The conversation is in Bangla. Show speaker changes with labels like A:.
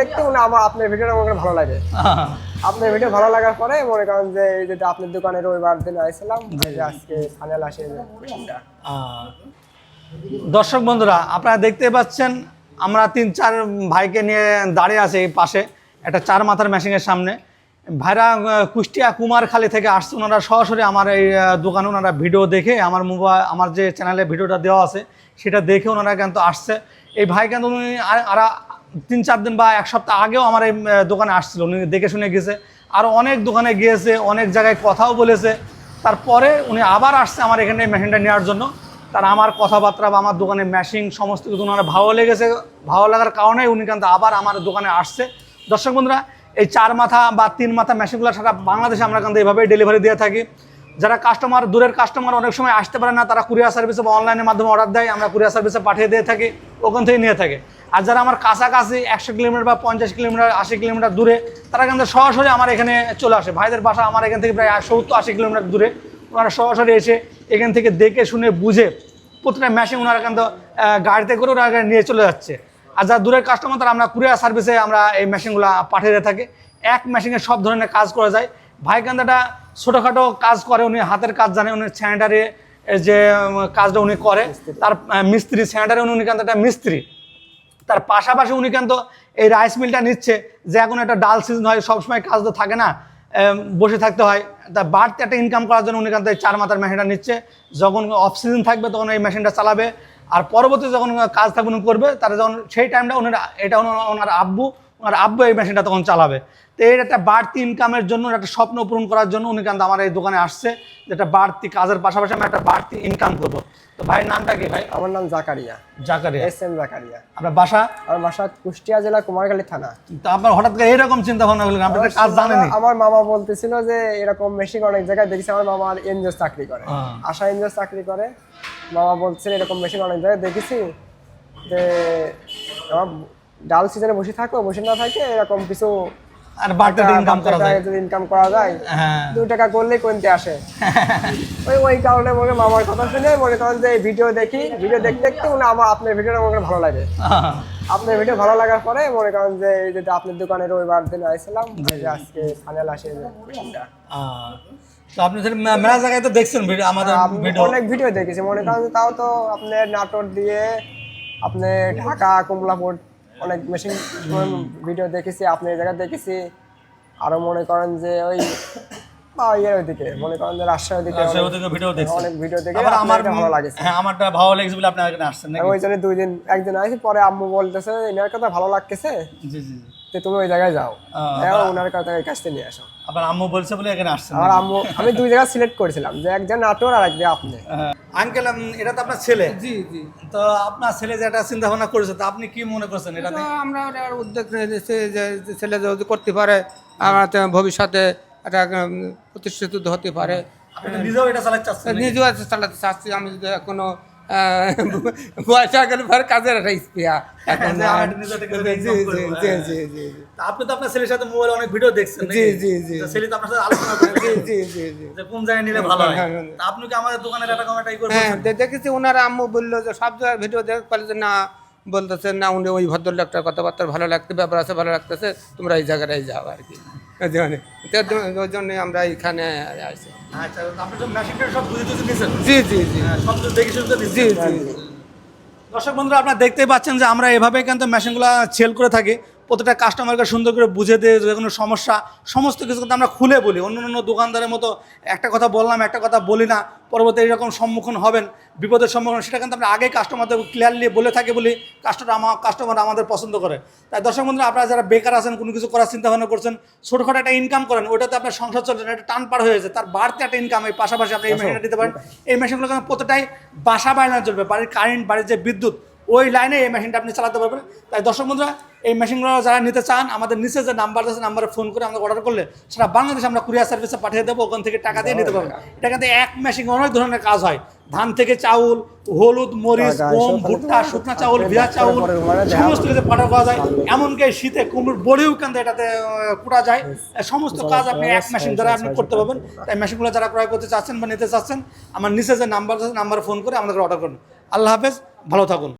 A: দেখতে মনে আমার আপনার ভিডিওটা করেন ভালো লাগে। আপনার ভিডিও ভালো লাগার পরে মনে করেন যে এই যে আপনার দোকানে রবিবার দিন আইছিলাম আজকে ফাইনাল আসে
B: দর্শক বন্ধুরা আপনারা দেখতে পাচ্ছেন আমরা তিন চার ভাইকে নিয়ে দাঁড়িয়ে আছে এই পাশে একটা চার মাথার মেশিনের সামনে। ভাইরা কুষ্টিয়া কুমারখালী থেকে আসছে ওনারা সরাসরি আমার এই দোকানে ওনারা ভিডিও দেখে আমার মোবাইল আমার যে চ্যানেলে ভিডিওটা দেওয়া আছে সেটা দেখে ওনারা কিন্তু আসছে। এই ভাই কিন্তু উনি আর তিন চার দিন বা এক সপ্তাহ আগেও আমার এই দোকানে আসছিল। উনি দেখে শুনে গেছে। আর অনেক দোকানে গিয়েছে, অনেক জায়গায় কথাও বলেছে। তারপরে উনি আবার আসছে আমার এখানে মেশিনটা নেওয়ার জন্য। তার আমার কথাবার্তা বা আমার দোকানে ম্যাশিং সমস্ত কিছু ওনার ভালো লেগেছে। ভালো লাগার কারণে উনি কিন্তু আবার আমার দোকানে আসছে। দর্শক বন্ধুরা, এই চার মাথা বা তিন মাথা মেশিনগুলো সারা বাংলাদেশে আমরা কিন্তু এইভাবেই ডেলিভারি দিয়ে থাকি। যারা কাস্টমার দূরের কাস্টমার অনেক সময় আসতে পারে না, তারা কুরিয়ার সার্ভিসে বা অনলাইনের মাধ্যমে অর্ডার দেয়, আমরা কুরিয়ার সার্ভিসে পাঠিয়ে দিয়ে থাকি, ওখান থেকে নিয়ে থাকে। আর যারা আমার কাছাকাছি একশো কিলোমিটার বা পঞ্চাশ কিলোমিটার, আশি কিলোমিটার দূরে, তারা কিন্তু সরাসরি আমার এখানে চলে আসে। ভাইদের বাসা আমার এখান থেকে প্রায় সত্তর আশি কিলোমিটার দূরে। ওনারা সরাসরি এসে এখান থেকে দেখে, শুনে, বুঝে প্রতিটা মেশিন ওনারা কিন্তু গাড়িতে করে ওরা নিয়ে চলে যাচ্ছে। আর যারা দূরের কাস্টমার তারা আমরা কুরিয়ার সার্ভিসে আমরা এই মেশিনগুলো পাঠিয়ে দিয়ে থাকি। এক মেশিনে সব ধরনের কাজ করা যায়। ভাই কিন্তু একটা ছোটোখাটো কাজ করে উনি হাতের কাজ জানে উনি স্যানিটারি যে কাজটা উনি করে। তার মিস্ত্রি স্যানিটারি উনি কিন্তু একটা মিস্ত্রি। তার পাশাপাশি উনি কিন্তু এই রাইস মিলটা নিচ্ছে যে এখন একটা ডাল সিজন হয় সবসময় কাজ তো থাকে না বসে থাকতে হয়। তা বাড়তি একটা ইনকাম করার জন্য উনি কিন্তু এই চার মাথার মেশিনটা নিচ্ছে। যখন অফ সিজন থাকবে তখন এই মেশিনটা চালাবে। আর পরবর্তী যখন কাজ থাকবে উনি করবে তারা যখন সেই টাইমটা উনার এটা ওনার আব্বু। ওনার আব্বু এই মেশিনটা তখন চালাবে। তো এর একটা বাড়তি ইনকামের জন্য একটা স্বপ্ন পূরণ করার জন্য উনি কিন্তু আমার এই দোকানে আসছে যেটা বাড়তি কাজের পাশাপাশি আমি একটা বাড়তি ইনকাম করব। তো ভাই নামটা কি ভাই?
A: আমার নাম Zakaria.
B: Zakaria.
A: S M Zakaria.
B: আপনার বাসা?
A: আমার বাসা কুষ্টিয়া জেলা কুমারখালী থানা।
B: তো আপনার হঠাৎ করে এরকম চিন্তা ভাবনা করলেন আপনি কাজ জানেনি
A: আমার মামা বলতেছিল যে এরকম মেশিন অনেক জায়গায় দেখেছি আমার মামা এনজিও চাকরি করে। আশা এনজিও চাকরি করে। মামা বলছিল এরকম মেশিন অনেক জায়গায় দেখেছি যে ডাল সিজনে বসে থাকো বসে না থাকে এরকম কিছু
B: আর বাড়তি ইনকাম করা যায়।
A: যদি ইনকাম করা যায়।
B: হ্যাঁ।
A: টাকা করলেই কমতে আসে। ওই ওই কারণে মনে মামার কথা শুনে মনে করেন যে ভিডিও দেখি ভিডিও দেখতে দেখতে মনে আমার আপনার ভিডিওটা মনে ভালো লাগে। আপনার ভিডিও ভালো লাগার পরে মনে করেন যে এই যে আপনার দোকানে রবিবার দিন আইছিলাম আজকে ফাইনাল আসে
B: তো আপনি মেলা জায়গায় তো দেখছেন ভিডিও আমাদের ভিডিও।
A: অনেক ভিডিও দেখেছি। মনে করেন তাও তো আপনার নাটোর দিয়ে আপনি ঢাকা কমলাপুর অনেক মেশিন ভিডিও দেখেছি আপনার জায়গা দেখেছি। আরও মনে করেন যে ওই মনে করেন যে রাজশাহীর দিকে
B: ভিডিও দেখছেন
A: অনেক ভিডিও দেখে
B: আবার আমার
A: আমার ভালো লাগেছে।
B: হ্যাঁ আমারটা ভালো লেগেছে বলে আপনি এখানে আসছেন নাকি?
A: ওই জন্য দুই দিন একদিন আইসি পরে আম্মু বলতেছে এনার কথা ভালো লাগতেছে?
B: জি জি জি।
A: যে তুমি ওই জায়গায় যাও। ওনার কথা কাছ নিয়ে আসো।
B: আবার আম্মু বলছে বলে এখানে আসছেন
A: আমার আম্মু আমি দুই জায়গা সিলেক্ট করেছিলাম যে একজন নাটোর আর একজন আপনি।
B: আঙ্কেল এটা তো আপনার ছেলে।
C: জি জি।
B: তো আপনার ছেলে যে একটা চিন্তা ভাবনা করেছে তো আপনি কি মনে করছেন এটাতে
C: আমরা উদ্যোগ নিয়েছি যে ছেলে যদি করতে পারে আমার ভবিষ্যতে একটা প্রতিষ্ঠিত হতে পারে।
B: নিজেও এটা চালাতে চাচ্ছি
C: নিজেও চালাতে চাচ্ছি। আমি যদি কোনো বয়স হয়ে কাজের এখন জি জি জি
B: আপনি তো আপনার ছেলের সাথে মোবাইলে অনেক ভিডিও দেখছেন
C: জি, জি, জি।
B: ছেলে তো আপনার সাথে আলোচনা করে
C: জি জি জি জি।
B: কোন জায়গায় নিলে ভালো হয়?
C: হ্যাঁ, হ্যাঁ।
B: আপনি কি আমাদের দোকানের এরকম একটা ই করে
C: হ্যাঁ দেখেছি ওনার আম্মু বলল যে সব জায়গায় ভিডিও দেখে বলে যে না বলতেছে না উনি ওই ভদ্রলোকটার কথাবার্তা ভালো লাগতে ব্যাপার আছে ভালো লাগতেছে তোমরা এই জায়গাটাই যাও আর কি। ওই জন্যে। আমরা এখানে আসি।
B: আচ্ছা
C: জি জি জি।
B: হ্যাঁ, দেখে
C: জি জি
B: দর্শক বন্ধুরা আপনারা দেখতেই পাচ্ছেন যে আমরা এভাবে কিন্তু মেশিনগুলো সেল করে থাকি। প্রত্যেকটা কাস্টমারকে সুন্দর করে বুঝে দিয়ে যে কোনো সমস্যা সমস্ত কিছু কিন্তু আমরা খুলে বলি। অন্য অন্য দোকানদারের মতো একটা কথা বললাম একটা কথা বলি না পরবর্তী এরকম সম্মুখীন হবেন বিপদের সম্মুখীন সেটা কিন্তু আমরা আগেই কাস্টমারদের ক্লিয়ারলি বলে থাকি বলি কাস্টমার আমার কাস্টমার আমাদের পছন্দ করে। তাই দর্শক বন্ধুরা আপনারা যারা বেকার আছেন কোনো কিছু করার চিন্তা ভাবনা করছেন ছোটোখাটো একটা ইনকাম করেন ওটাতে আপনার সংসার চলছে না একটা টান পার হয়ে যাচ্ছে তার বাড়তি একটা ইনকাম এই পাশাপাশি আপনি এই মেশিনটা দিতে পারেন। এই মেশিনগুলো কিন্তু প্রত্যেকটাই বাসা বায়না চলবে বাড়ির কারেন্ট বাড়ির যে বিদ্যুৎ ওই লাইনে এই মেশিনটা আপনি চালাতে পারবেন। তাই দর্শক বন্ধুরা এই মেশিনগুলো যারা নিতে চান আমাদের নিচে যে নাম্বার আছে নাম্বারে ফোন করে আমাদের অর্ডার করলে সেটা বাংলাদেশে আমরা কুরিয়ার সার্ভিসে পাঠিয়ে দেবো ওখান থেকে টাকা দিয়ে নিতে পারবেন। এটা কিন্তু এক মেশিন অনেক ধরনের কাজ হয়। ধান থেকে চাউল হলুদ মরিচ গম ভুট্টা শুকনা চাউল
A: পরে
B: চাউল সমস্ত কিছু পাঠা করা যায়। এমনকি শীতে কুমড়োর বড়িও কিন্তু এটাতে কুটা যায়। সমস্ত কাজ আপনি এক মেশিন দ্বারা আপনি করতে পারবেন। তাই মেশিনগুলো যারা ক্রয় করতে চাচ্ছেন বা নিতে চাচ্ছেন আমার নিচে যে নাম্বার আছে নাম্বারে ফোন করে আমাদের অর্ডার করুন। আল্লাহ হাফেজ ভালো থাকুন।